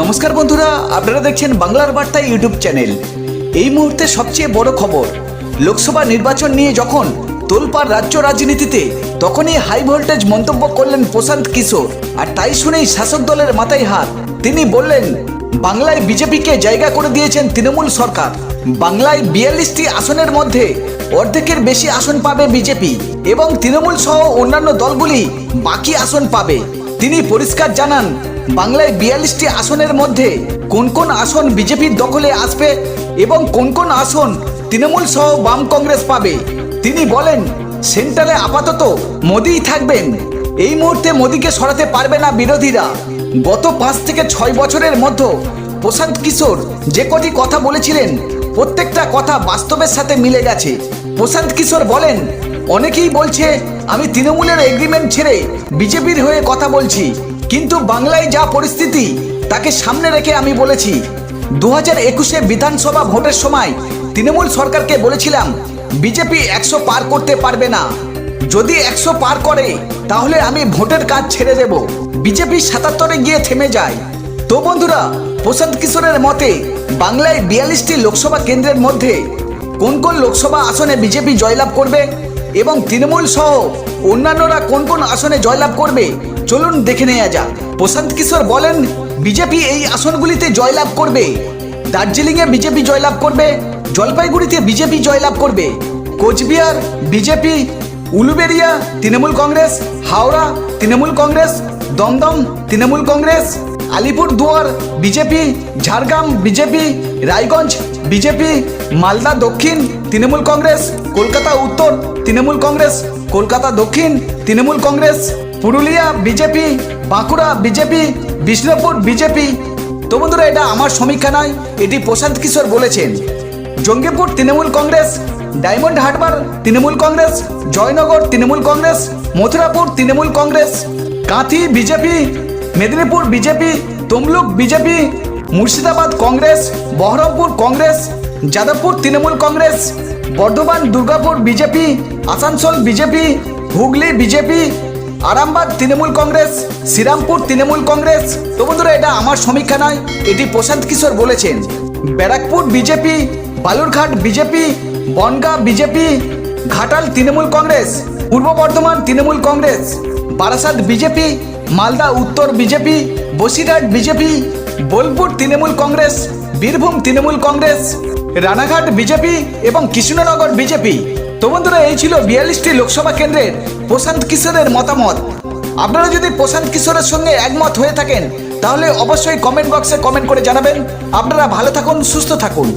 নমস্কার বন্ধুরা, আপনারা দেখছেন বাংলার বার্তা ইউটিউব চ্যানেল। এই মুহূর্তে সবচেয়ে বড় খবর, লোকসভা নির্বাচন নিয়ে যখন তোলপাড় রাজ্য রাজনীতিতে, তখনই হাই ভোল্টেজ মন্তব্য করলেন প্রশান্ত কিশোর। আর তাই শুনেই শাসক দলের মাথায় হাত। তিনি বললেন, বাংলায় বিজেপিকে জায়গা করে দিয়েছেন তৃণমূল সরকার। বাংলায় বিয়াল্লিশটি আসনের মধ্যে অর্ধেকের বেশি আসন পাবে বিজেপি এবং তৃণমূল সহ অন্যান্য দলগুলি বাকি আসন পাবে। তিনি পরিষ্কার জানান, বাংলায় বিয়াল্লিশটি আসনের মধ্যে কোন কোন আসন বিজেপির দখলে আসবে এবং কোন কোন আসন তৃণমূল সহ বাম কংগ্রেস পাবে। তিনি বলেন সেন্টারে আপাতত মোদিই থাকবেন। এই মুহূর্তে মোদিকে সরাতে পারবে না বিরোধীরা। গত পাঁচ থেকে ছয় বছরের মধ্যে প্রশান্ত কিশোর যে কটি কথা বলেছিলেন, প্রত্যেকটা কথা বাস্তবের সাথে মিলে গেছে। প্রশান্ত কিশোর বলেন অনেকেই বলছে, আমি তৃণমূলের এগ্রিমেন্ট ছেড়ে বিজেপির হয়ে কথা বলছি। কিন্তু বাংলায় যা পরিস্থিতি, তাকে সামনে রেখে আমি বলেছি। দু হাজার একুশে বিধানসভা ভোটের সময় তৃণমূল সরকারকে বলেছিলাম, বিজেপি একশো পার করতে পারবে না। যদি একশো পার করে, তাহলে আমি ভোটের কাজ ছেড়ে দেব। বিজেপি সাতাত্তরে গিয়ে থেমে যায়। তো বন্ধুরা, প্রশান্ত কিশোরের মতে, বাংলায় বিয়াল্লিশটি লোকসভা কেন্দ্রের মধ্যে কোন কোন লোকসভা আসনে বিজেপি জয়লাভ করবে? এবং তৃণমূল সহ অন্যান্যরা কোন কোন আসনে জয়লাভ করবে, চলুন দেখে নেওয়া যাক। প্রশান্ত কিশোর বলেন, বিজেপি এই আসনগুলিতে জয়লাভ করবে। দার্জিলিংয়ে বিজেপি জয়লাভ করবে, জলপাইগুড়িতে বিজেপি জয়লাভ করবে। Coochbehar, BJP Uluberia Trinamool Congress, Howrah, Trinamool Congress, Dumdum, Trinamool Congress Alipur Duar BJP, Jhargram, BJP, Raiganj BJP, Malda দক্ষিণ, তৃণমূল কংগ্রেস, কলকাতা উত্তর, তৃণমূল কংগ্রেস, কলকাতা দক্ষিণ, Trinamool Congress, Purulia BJP, Bankura BJP, Bishnupur BJP. তো বন্ধুরা, এটা আমার সমীক্ষা নয়, এটি প্রশান্ত কিশোর বলেছেন। Jangipur Trinamool Congress, Diamond Harbour Trinamool Congress, Joynagar Trinamool Congress, Mathurapur Trinamool Congress, Kanthi BJP, Medinipur BJP, Tamluk BJP Murshidabad Congress, Baharampur Congress, Jadavpur Trinamool Congress, Bardhaman Durgapur BJP, Asansol BJP, Hooghly BJP, Arambagh Trinamool Congress, Serampore Trinamool Congress. তো বন্ধুরা, এটা আমার সমীক্ষা নয়, এটি প্রশান্ত কিশোর বলেছেন। Barrackpore BJP, Balurghat BJP, Bangaon BJP, Ghatal Trinamool Congress, পূর্ব Bardhaman Trinamool Congress, Barasat BJP, Malda উত্তর BJP, Basirhat BJP Bolpur Trinamool Congress, Birbhum Trinamool Congress, Ranaghat BJP এবং কৃষ্ণনগর বিজেপি। তো বন্ধুরা, এই ছিল বিয়াল্লিশটি লোকসভা কেন্দ্রের প্রশান্ত কিশোরের মতামত। আপনারা যদি প্রশান্ত কিশোরের সঙ্গে একমত হয়ে থাকেন, তাহলে অবশ্যই কমেন্ট বক্সে কমেন্ট করে জানাবেন। আপনারা ভালো থাকুন, সুস্থ থাকুন।